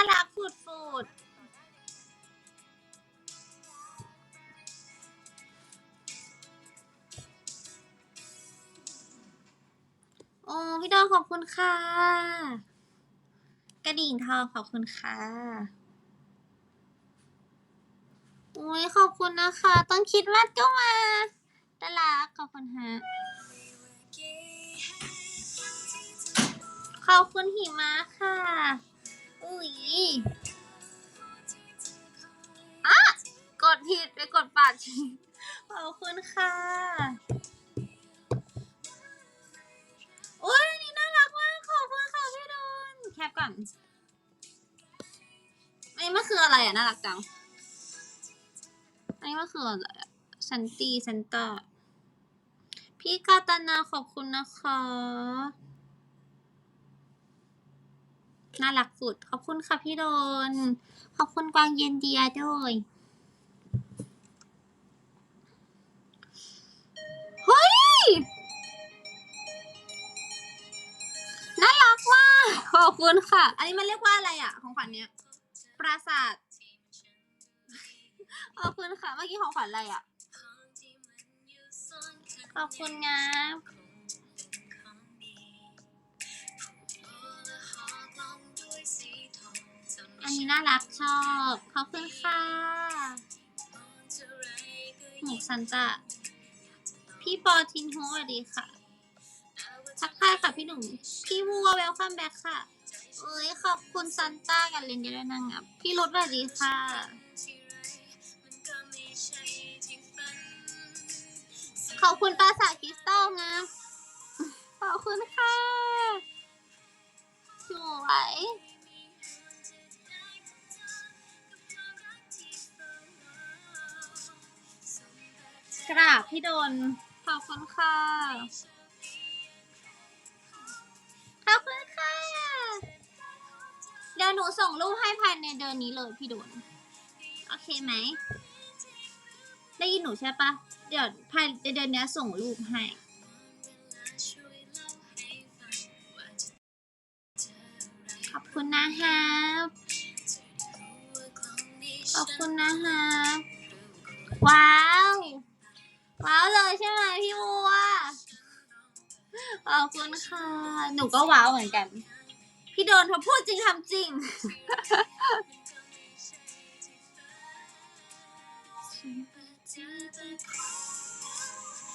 ารักฝุดฝุดโอ้พี่ดอนขอบคุณค่ะ กระดิ่งทองขอบคุณค่ะโอ้ยขอบคุณนะคะ ต้นคิดมัดก็มาตลาขอบคุณฮะ ขอบคุณหิมะค่ะ อุ้ยอะกดผิดไปกดปากชิงขอบคุณค่ะอุ้ยอันนี่น่ารักมากขอบคุณค่ะพี่ดนแคปก่อนอันนี้มันคืออะไรอะน่ารักจังอันนี้มันคืออะไรอะซันตี้ซันต้าพี่กาตานาขอบคุณนะคะ น่ารักสุด ขอบคุณค่ะพี่โดน ขอบคุณกวางเย็นเดียด้วย เฮ้ย น่ารักมาก ขอบคุณค่ะ อันนี้มันเรียกว่าอะไรอะของขวัญเนี้ย ปราสาท ขอบคุณค่ะ เมื่อกี้ของขวัญอะไรอะขอบคุณนะ นนี้น่ารักชอบ ขอบคุณค่ะ หมูซันจะพี่ปอทินโฮสวัสดีค่ะ ทักทายค่ะพี่หนุ่ม พี่วัวเวลคัมแบ็คค่ะ เอ้ยขอบคุณซันต้ากับเลนเดอร์นางงับพี่รุดสวัสดีค่ะขอบคุณปราสาทคริสตัล กราบพี่โดนขอบคุณค่ะขอบคุณค่ะเดี๋ยวหนูส่งรูปให้ภายในเดือนนี้เลยพี่โดนโอเคไหมได้ยินหนูใช่ปะเดี๋ยวภายในเดือนนี้ส่งรูปให้ขอบคุณนะครับขอบคุณนะครับว้าว ว้าวเลยใช่ไหมพี่บัวขอบคุณค่ะ หนูก็ว้าวเหมือนกัน พี่โดนเขาพูดจริงทำจริงเ